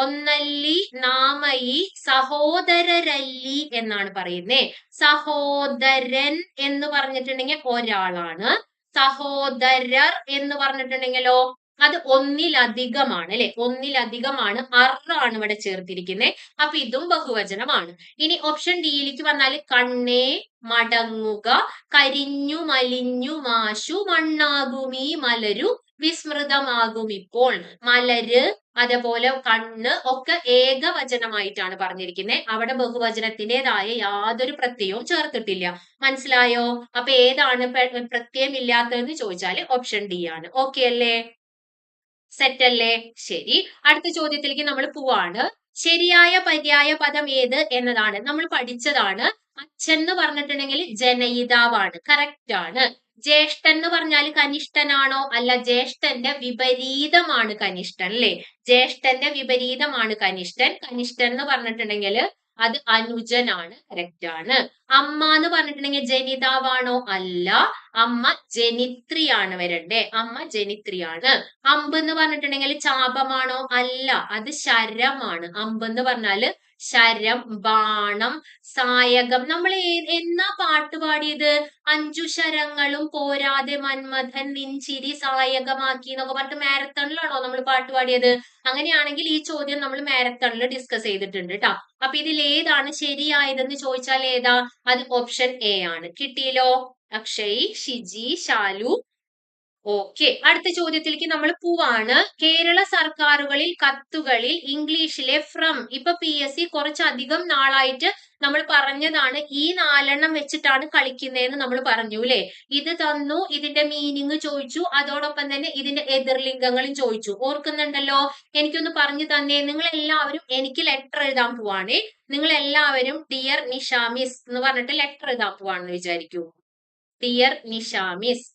[SPEAKER 1] ഒന്നല്ലി നാമയി സഹോദരരല്ലി എന്നാണ് പറയുന്നത് സഹോദരൻ എന്ന് പറഞ്ഞിട്ടുണ്ടെങ്കിൽ ഒരാളാണ്. സഹോദരർ എന്ന് പറഞ്ഞിട്ടുണ്ടെങ്കിലോ അത് ഒന്നിലധികമാണ് അല്ലെ? ഒന്നിലധികമാണ് അറാണ് ഇവിടെ ചേർത്തിരിക്കുന്നത് അപ്പൊ ഇതും ബഹുവചനമാണ്. ഇനി ഓപ്ഷൻ ഡിയിലേക്ക് വന്നാൽ കണ്ണേ മടങ്ങുക കരിഞ്ഞു മലിഞ്ഞു മാശു മണ്ണാകുമീ മലരു വിസ്മൃതമാകും ഇപ്പോൾ. മലര് അതേപോലെ കണ്ണ് ഒക്കെ ഏകവചനമായിട്ടാണ് പറഞ്ഞിരിക്കുന്നത് അവിടെ ബഹുവചനത്തിന്റെതായ യാതൊരു പ്രത്യയവും ചേർത്തിട്ടില്ല. മനസ്സിലായോ? അപ്പൊ ഏതാണ് പ്രത്യയം ഇല്ലാത്തതെന്ന് ചോദിച്ചാൽ ഓപ്ഷൻ ഡി ആണ്. ഓക്കെ അല്ലേ? സെറ്റ് അല്ലേ? ശരി. അടുത്ത ചോദ്യത്തിലേക്ക് നമ്മൾ പോവാണ്. ശരിയായ പര്യായ പദം ഏത് എന്നതാണ്. നമ്മൾ പഠിച്ചതാണ്. അച്ഛൻ എന്ന് പറഞ്ഞിട്ടുണ്ടെങ്കിൽ ജനയിതാവാണ്. കറക്റ്റ് ആണ്. ജ്യേഷ്ഠൻ എന്ന് പറഞ്ഞാൽ കനിഷ്ഠനാണോ? അല്ല ജ്യേഷ്ഠന്റെ വിപരീതമാണ് കനിഷ്ഠൻ അല്ലേ? ജ്യേഷ്ഠന്റെ വിപരീതമാണ് കനിഷ്ഠൻ. കനിഷ്ഠൻ എന്ന് പറഞ്ഞിട്ടുണ്ടെങ്കിൽ അത് അനുജനാണ് കറക്റ്റ് ആണ്. അമ്മ എന്ന് പറഞ്ഞിട്ടുണ്ടെങ്കിൽ ജനിതാവാണോ? അല്ല. അമ്മ ജനിത്രിയാണ് വരണ്ടേ. അമ്മ ജനിത്രിയാണ്. അമ്പ് എന്ന് പറഞ്ഞിട്ടുണ്ടെങ്കിൽ ചാപമാണോ? അല്ല. അത് ശരമാണ്. അമ്പ് എന്ന് പറഞ്ഞാൽ ശരം ബാണം സായകം. നമ്മൾ എന്നാ പാട്ട് പാടിയത്? അഞ്ചു ശരങ്ങളും പോരാതെ മന്മഥൻ നിഞ്ചിരി സായകമാക്കി എന്നൊക്കെ പറഞ്ഞിട്ട് മാരത്തണിലാണോ നമ്മൾ പാട്ട് പാടിയത്? അങ്ങനെയാണെങ്കിൽ ഈ ചോദ്യം നമ്മൾ മാരത്തണിൽ ഡിസ്കസ് ചെയ്തിട്ടുണ്ട് കേട്ടോ അപ്പൊ ഇതിൽ ഏതാണ് ശരിയായതെന്ന് ചോദിച്ചാൽ ഏതാ? അത് ഓപ്ഷൻ എ ആണ്. കിട്ടിയല്ലോ? അക്ഷയ് ഷിജി ശാലു ഓക്കെ അടുത്ത ചോദ്യത്തിലേക്ക് നമ്മൾ പോവാണ്. കേരള സർക്കാരുകളിൽ കത്തുകളിൽ ഇംഗ്ലീഷിലെ ഫ്രം ഇപ്പൊ പി എസ് സി കുറച്ചധികം നാളായിട്ട് നമ്മൾ പറഞ്ഞതാണ് ഈ നാലെണ്ണം വെച്ചിട്ടാണ് കളിക്കുന്നതെന്ന് നമ്മൾ പറഞ്ഞു അല്ലെ ഇത് തന്നു ഇതിന്റെ മീനിങ് ചോദിച്ചു അതോടൊപ്പം തന്നെ ഇതിന്റെ എതിർലിംഗങ്ങളും ചോദിച്ചു. ഓർക്കുന്നുണ്ടല്ലോ? എനിക്കൊന്ന് പറഞ്ഞു തന്നേ നിങ്ങൾ എല്ലാവരും എനിക്ക് ലെറ്റർ എഴുതാൻ പോവാണേ. നിങ്ങൾ എല്ലാവരും ഡിയർ നിഷാമിസ് എന്ന് പറഞ്ഞിട്ട് ലെറ്റർ എഴുതാൻ പോവാണെന്ന് വിചാരിക്കൂ. ഡിയർ നിഷാമിസ്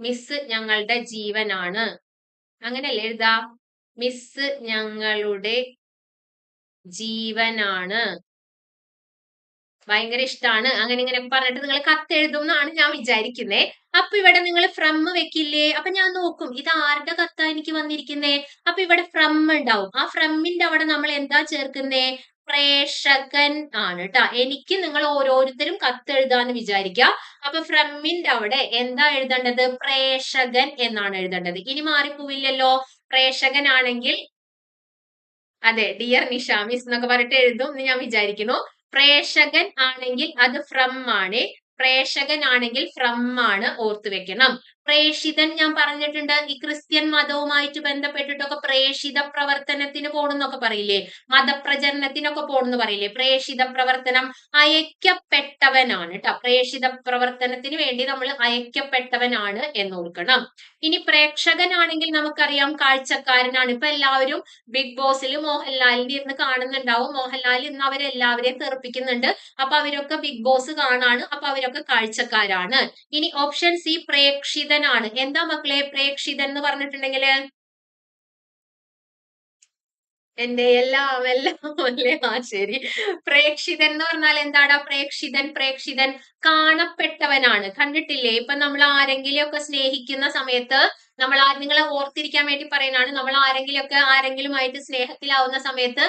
[SPEAKER 1] മിസ് ഞങ്ങളുടെ ജീവനാണ്. അങ്ങനെയല്ലേ എഴുതാ? മിസ് ഞങ്ങളുടെ ജീവനാണ്. ഭയങ്കര ഇഷ്ടമാണ് അങ്ങനെ ഇങ്ങനെ പറഞ്ഞിട്ട് നിങ്ങൾ കത്തെഴുതും എന്നാണ് ഞാൻ വിചാരിക്കുന്നേ. അപ്പൊ ഇവിടെ നിങ്ങൾ ഫ്രം വെക്കില്ലേ? അപ്പൊ ഞാൻ നോക്കും ഇത് ആരുടെ കത്താ എനിക്ക് വന്നിരിക്കുന്നേ? അപ്പൊ ഇവിടെ ഫ്രം ഉണ്ടാവും. ആ ഫ്രമ്മിന്റെ അവിടെ നമ്മൾ എന്താ ചേർക്കുന്നേ? പ്രേക്ഷകൻ ആണ് കേട്ടോ എനിക്ക് നിങ്ങൾ ഓരോരുത്തരും കത്തെഴുതാന്ന് വിചാരിക്കുക അപ്പൊ ഫ്രമ്മിന്റെ അവിടെ എന്താ എഴുതേണ്ടത്? പ്രേക്ഷകൻ എന്നാണ് എഴുതേണ്ടത്. ഇനി മാറിപ്പോവില്ലല്ലോ. പ്രേക്ഷകനാണെങ്കിൽ അതെ ഡിയർ നിഷാമിസ് എന്നൊക്കെ പറഞ്ഞിട്ട് എഴുതും എന്ന് ഞാൻ വിചാരിക്കുന്നു. പ്രേക്ഷകൻ ആണെങ്കിൽ അത് ഫ്രം ആണ്. പ്രേക്ഷകൻ ആണെങ്കിൽ ഫ്രം ആണ് ഓർത്തു വെക്കണം. പ്രേഷിതൻ ഞാൻ പറഞ്ഞിട്ടുണ്ട്. ഈ ക്രിസ്ത്യൻ മതവുമായിട്ട് ബന്ധപ്പെട്ടിട്ടൊക്കെ പ്രേഷിത പ്രവർത്തനത്തിന് പോണെന്നൊക്കെ പറയില്ലേ? മതപ്രചരണത്തിനൊക്കെ പോണെന്ന് പറയില്ലേ? പ്രേഷിത പ്രവർത്തനം അയക്കപ്പെട്ടവനാണ് കേട്ടോ പ്രേഷിത പ്രവർത്തനത്തിന് വേണ്ടി നമ്മൾ അയക്കപ്പെട്ടവനാണ് എന്ന് ഓർക്കണം ഇനി പ്രേക്ഷകനാണെങ്കിൽ നമുക്കറിയാം കാഴ്ചക്കാരനാണ്. ഇപ്പൊ എല്ലാവരും ബിഗ് ബോസിൽ മോഹൻലാലിന്റെ ഇരുന്ന് കാണുന്നുണ്ടാവും. മോഹൻലാൽ ഇന്ന് അവരെല്ലാവരെയും തെറിപ്പിക്കുന്നുണ്ട്. അപ്പൊ അവരൊക്കെ ബിഗ് ബോസ് കാണാണ്. അപ്പൊ അവരൊക്കെ കാഴ്ചക്കാരാണ്. ഇനി ഓപ്ഷൻ സി പ്രേക്ഷിതനാണ്. എന്താ മക്കളെ? പ്രേക്ഷിതൻ എന്ന് പറഞ്ഞിട്ടുണ്ടെങ്കിൽ എന്റെ എല്ലാം എല്ലാം അല്ലേ? ആ ശരി. പ്രേക്ഷിതൻ എന്ന് പറഞ്ഞാൽ എന്താടാ? പ്രേക്ഷിതൻ പ്രേക്ഷിതൻ കാണപ്പെട്ടവനാണ്. കണ്ടിട്ടില്ലേ? ഇപ്പൊ നമ്മൾ ആരെങ്കിലും ഒക്കെ സ്നേഹിക്കുന്ന സമയത്ത് നമ്മൾ നിങ്ങളെ ഓർത്തിരിക്കാൻ വേണ്ടി പറയുന്നതാണ്. നമ്മൾ ആരെങ്കിലും ഒക്കെ ആരെങ്കിലുമായിട്ട് സ്നേഹത്തിലാവുന്ന സമയത്ത്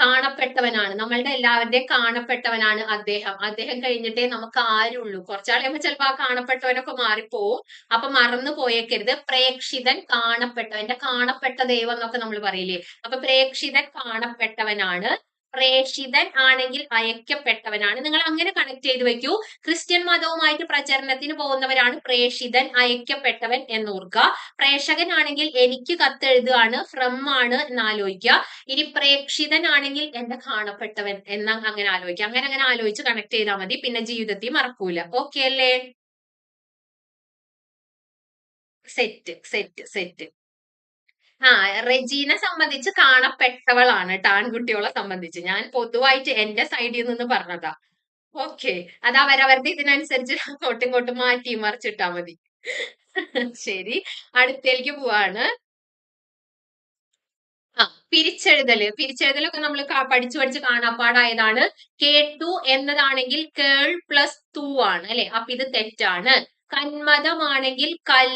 [SPEAKER 1] കാണപ്പെട്ടവനാണ്. നമ്മളുടെ എല്ലാവരുടെയും കാണപ്പെട്ടവനാണ് അദ്ദേഹം. അദ്ദേഹം കഴിഞ്ഞിട്ടേ നമുക്ക് ആരുള്ളൂ. കുറച്ചാൾ കഴിയുമ്പോൾ ചിലപ്പോ ആ കാണപ്പെട്ടവനൊക്കെ മാറിപ്പോവും. അപ്പൊ മറന്നു പോയേക്കരുത്. പ്രേക്ഷിതൻ കാണപ്പെട്ടവൻ എന്റെ കാണപ്പെട്ട ദൈവം എന്നൊക്കെ നമ്മൾ പറയില്ലേ? അപ്പൊ പ്രേക്ഷിതൻ കാണപ്പെട്ടവനാണ്. പ്രേഷിതൻ ആണെങ്കിൽ അയക്കപ്പെട്ടവനാണ്. നിങ്ങൾ അങ്ങനെ കണക്ട് ചെയ്ത് വെക്കൂ. ക്രിസ്ത്യൻ മതവുമായിട്ട് പ്രചരണത്തിന് പോകുന്നവരാണ് പ്രേഷിതൻ അയക്കപ്പെട്ടവൻ എന്നോർക്കുക. പ്രേക്ഷകനാണെങ്കിൽ എനിക്ക് കത്തെഴുതുകയാണ് ഫ്രം ആണ് എന്ന് ആലോചിക്കുക ഇനി പ്രേക്ഷിതനാണെങ്കിൽ എന്റെ കാണപ്പെട്ടവൻ എന്ന അങ്ങനെ ആലോചിക്കുക. അങ്ങനെ അങ്ങനെ ആലോചിച്ച് കണക്ട് ചെയ്താൽ മതി. പിന്നെ ജീവിതത്തിൽ മറക്കൂല. ഓക്കെ അല്ലേ? സെറ്റ് സെറ്റ് സെറ്റ് ആ റെജീനെ സംബന്ധിച്ച് കാണപ്പെട്ടവളാണ് കേട്ടോ ആൺകുട്ടികളെ സംബന്ധിച്ച്. ഞാൻ പൊതുവായിട്ട് എന്റെ സൈഡിൽ നിന്ന് പറഞ്ഞതാ. ഓക്കെ. അത് അവരവരുടെ ഇതിനനുസരിച്ച് അങ്ങോട്ടും ഇങ്ങോട്ടും മാറ്റി മറിച്ചിട്ടാ മതി. ശരി. അടുത്തേക്ക് പോവാണ്. ആ പിരിച്ചെഴുതൽ. പിരിച്ചെഴുതലൊക്കെ നമ്മൾ പഠിച്ചു പഠിച്ച് കാണാപ്പാടായതാണ് കേട്ടു എന്നതാണെങ്കിൽ കേൾ പ്ലസ് ടു ആണ് അല്ലെ? അപ്പൊ ഇത് തെറ്റാണ്. കന്മതമാണെങ്കിൽ കൽ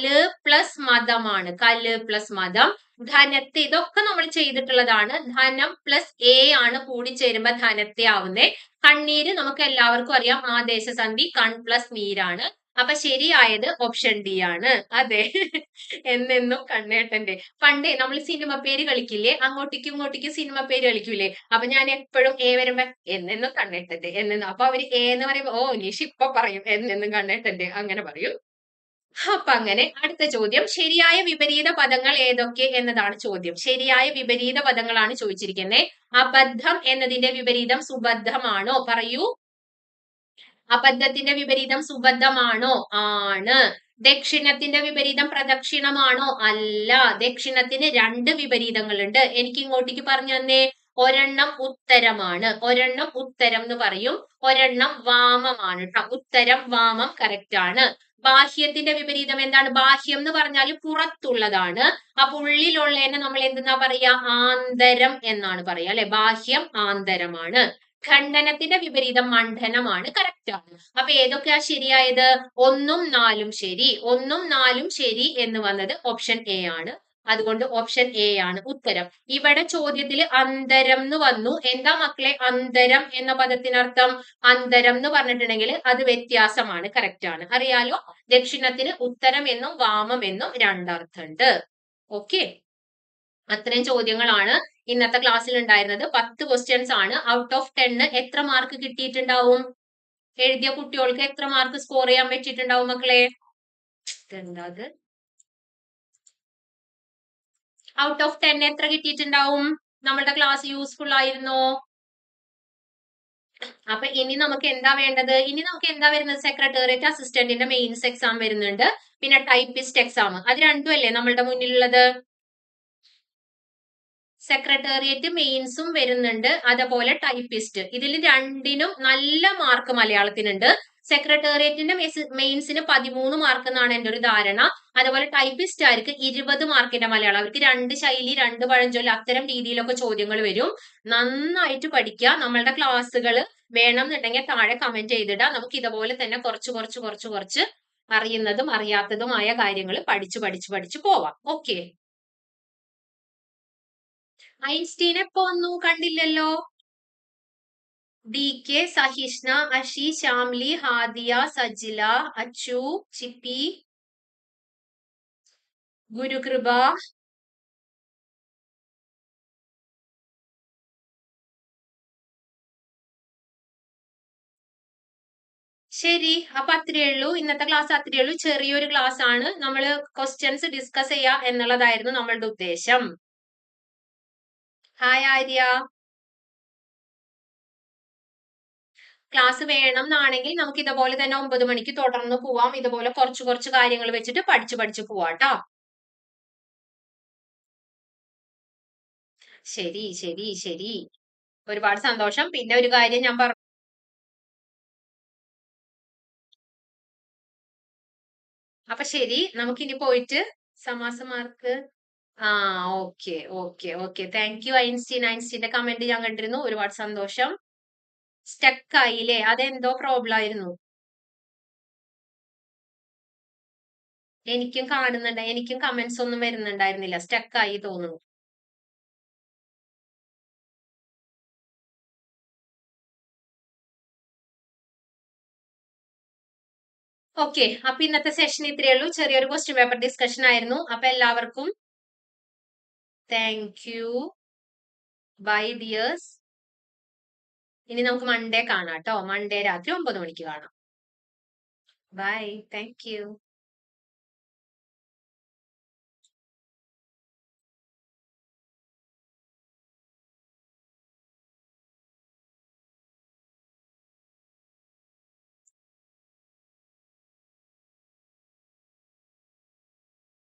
[SPEAKER 1] പ്ലസ് മതമാണ്. കൽ പ്ലസ് മതം. ധനത്തെ ഇതൊക്കെ നമ്മൾ ചെയ്തിട്ടുള്ളതാണ്. ധനം പ്ലസ് എ ആണ് കൂടി ചേരുമ്പോ ധനത്തെ ആവുന്നേ. കണ്ണീര് നമുക്ക് എല്ലാവർക്കും അറിയാം. ആദേശസന്ധി കൺ പ്ലസ് നീരാണ് അപ്പൊ ശരിയായത് ഓപ്ഷൻ ഡി ആണ്. അതെ. എന്നെന്നും കണ്ണേട്ടന്റെ പണ്ടേ നമ്മൾ സിനിമ പേര് കളിക്കില്ലേ? അങ്ങോട്ടേക്കും ഇങ്ങോട്ടേക്കും സിനിമ പേര് കളിക്കൂലേ അപ്പൊ ഞാൻ എപ്പോഴും എ വരുമ്പോ എന്നെന്നും കണ്ണേട്ടന്റെ എന്നെന്നും. അപ്പൊ അവർ എ എന്ന് പറയുമ്പോ ഓ നീഷ് ഇപ്പൊ പറയും എന്നെന്നും കണ്ണേട്ടന്റെ അങ്ങനെ പറയും. അപ്പൊ അങ്ങനെ അടുത്ത ചോദ്യം. ശരിയായ വിപരീത പദങ്ങൾ ഏതൊക്കെ എന്നതാണ് ചോദ്യം. ശരിയായ വിപരീത പദങ്ങളാണ് ചോദിച്ചിരിക്കുന്നത് അബദ്ധം എന്നതിന്റെ വിപരീതം സുബദ്ധമാണോ? പറയൂ. അബദ്ധത്തിന്റെ വിപരീതം സുബദ്ധമാണോ ആണ്. ദക്ഷിണത്തിന്റെ വിപരീതം പ്രദക്ഷിണമാണോ? അല്ല. ദക്ഷിണത്തിന് രണ്ട് വിപരീതങ്ങളുണ്ട്. എനിക്ക് ഇങ്ങോട്ടേക്ക് പറഞ്ഞു തന്നേ. ഒരെണ്ണം ഉത്തരമാണ്. ഒരെണ്ണം ഉത്തരം എന്ന് പറയും. ഒരെണ്ണം വാമമാണ് കേട്ടോ. ഉത്തരം വാമം കറക്റ്റ് ആണ്. ബാഹ്യത്തിന്റെ വിപരീതം എന്താണ്? ബാഹ്യം എന്ന് പറഞ്ഞാൽ പുറത്തുള്ളതാണ്. അപ്പൊ ഉള്ളിലുള്ളതിനെ നമ്മൾ എന്തെന്നാ പറയാ? ആന്തരം എന്നാണ് പറയാ അല്ലെ? ബാഹ്യം ആന്തരമാണ്. ഖണ്ഡനത്തിന്റെ വിപരീതം മണ്ഡനമാണ് കറക്റ്റ് ആണ്. അപ്പൊ ഏതൊക്കെയാ ശരിയായത്? ഒന്നും നാലും ശരി ഒന്നും നാലും ശരി എന്ന് വന്നത് ഓപ്ഷൻ എ ആണ്. അതുകൊണ്ട് ഓപ്ഷൻ എ ആണ് ഉത്തരം. ഇവിടെ ചോദ്യത്തിൽ അന്തരം എന്ന് വന്നു. എന്താ മക്കളെ? അന്തരം എന്ന പദത്തിനർത്ഥം അന്തരം എന്ന് പറഞ്ഞിട്ടുണ്ടെങ്കിൽ അത് വ്യത്യാസമാണ് കറക്റ്റ് ആണ്. അറിയാലോ? ദക്ഷിണത്തിന് ഉത്തരം എന്നും വാമം എന്നും രണ്ടർത്ഥമുണ്ട് ഓക്കെ അത്രയും ചോദ്യങ്ങളാണ്. ഇന്നത്തെ ക്ലാസ്സിൽ ഉണ്ടായിരുന്നത് പത്ത് ക്വസ്റ്റ്യൻസ് ആണ്. ഔട്ട് ഓഫ് ടെന്ന് എത്ര മാർക്ക് കിട്ടിയിട്ടുണ്ടാവും? എഴുതിയ കുട്ടികൾക്ക് എത്ര മാർക്ക് സ്കോർ ചെയ്യാൻ പറ്റിയിട്ടുണ്ടാവും മക്കളെ? ഔട്ട് ഓഫ് ടെൻ എത്ര കിട്ടിയിട്ടുണ്ടാവും? നമ്മളുടെ ക്ലാസ് യൂസ്ഫുൾ ആയിരുന്നോ? അപ്പൊ ഇനി നമുക്ക് എന്താ വേണ്ടത്? ഇനി നമുക്ക് എന്താ വരുന്നത്? സെക്രട്ടേറിയറ്റ് അസിസ്റ്റന്റിന്റെ മെയിൻസ് എക്സാം വരുന്നുണ്ട്. പിന്നെ ടൈപ്പിസ്റ്റ് എക്സാം അത് രണ്ടുമല്ലേ നമ്മളുടെ മുന്നിലുള്ളത്? സെക്രട്ടേറിയറ്റ് മെയിൻസും വരുന്നുണ്ട്. അതുപോലെ ടൈപ്പിസ്റ്റ് ഇതിൽ രണ്ടിനും നല്ല മാർക്ക് മലയാളത്തിനുണ്ട്. സെക്രട്ടേറിയറ്റിന്റെ മെയിൻസിന് പതിമൂന്ന് മാർക്ക് എന്നാണ് എന്റെ ഒരു ധാരണ. അതുപോലെ ടൈപ്പിസ്റ്റ് ആർക്ക് ഇരുപത് മാർക്കിന്റെ മലയാളം. അവർക്ക് രണ്ട് ശൈലി രണ്ട് പഴഞ്ചൊല്ല് അത്തരം രീതിയിലൊക്കെ ചോദ്യങ്ങൾ വരും. നന്നായിട്ട് പഠിക്കുക. നമ്മളുടെ ക്ലാസ്സുകൾ വേണം എന്നുണ്ടെങ്കിൽ താഴെ കമന്റ് ചെയ്തിടുക നമുക്ക് ഇതുപോലെ തന്നെ കുറച്ച് കുറച്ച് കുറച്ച് കുറച്ച് അറിയുന്നതും അറിയാത്തതുമായ കാര്യങ്ങൾ പഠിച്ചു പഠിച്ചു പഠിച്ചു പോവാം. ഓക്കെ ഐൻസ്റ്റീൻ എപ്പോ വന്നു കണ്ടില്ലല്ലോ. ഡി കെ സഹിഷ്ണ അഷി ശ്യാംലി ഹാദിയ സജില അച്ചു ചിപ്പി ഗുരുകൃപ ശരി അപ്പൊ അത്രയേ ഉള്ളൂ. ഇന്നത്തെ ക്ലാസ് അത്രയേ ഉള്ളൂ. ചെറിയൊരു ക്ലാസ് ആണ്. നമ്മൾ ക്വസ്റ്റ്യൻസ് ഡിസ്കസ് ചെയ്യുക എന്നുള്ളതായിരുന്നു നമ്മളുടെ ഉദ്ദേശം. ഹായ് ആര്യ. ക്ലാസ് വേണം എന്നാണെങ്കിൽ നമുക്ക് ഇതുപോലെ തന്നെ ഒമ്പത് മണിക്ക് തുടർന്ന് പോവാം. ഇതുപോലെ കുറച്ച് കുറച്ച് കാര്യങ്ങൾ വെച്ചിട്ട് പഠിച്ചു പഠിച്ചു പോവാട്ടോ ശരി ശരി ശരി. ഒരുപാട് സന്തോഷം. പിന്നെ ഒരു കാര്യം ഞാൻ പറഞ്ഞു അപ്പൊ ശരി നമുക്കിനി പോയിട്ട് സമാസമാർക്ക് ആ okay okay okay. Thank you Einstein ഐൻസ്റ്റീന്റെ comment ഞാൻ കണ്ടിരുന്നു. ഒരുപാട് സന്തോഷം. സ്റ്റക്ക് ആയില്ലേ? അതെന്തോ പ്രോബ്ലം ആയിരുന്നു. എനിക്കും കാണുന്നുണ്ട്. എനിക്കും കമന്റ്സ് ഒന്നും വരുന്നുണ്ടായിരുന്നില്ല. സ്റ്റക്ക് ആയി തോന്നുന്നു. ഓക്കെ അപ്പൊ ഇന്നത്തെ സെഷൻ ഇത്രയേ ഉള്ളൂ. ചെറിയൊരു ക്വസ്റ്റ്യൻ പേപ്പർ ഡിസ്കഷൻ ആയിരുന്നു. അപ്പൊ എല്ലാവർക്കും താങ്ക് യു ബൈ ഡിയേഴ്സ് ഇനി നമുക്ക് മൺഡേ കാണാം കേട്ടോ. മൺഡേ രാത്രി ഒമ്പത് മണിക്ക് കാണാം. Bye thank you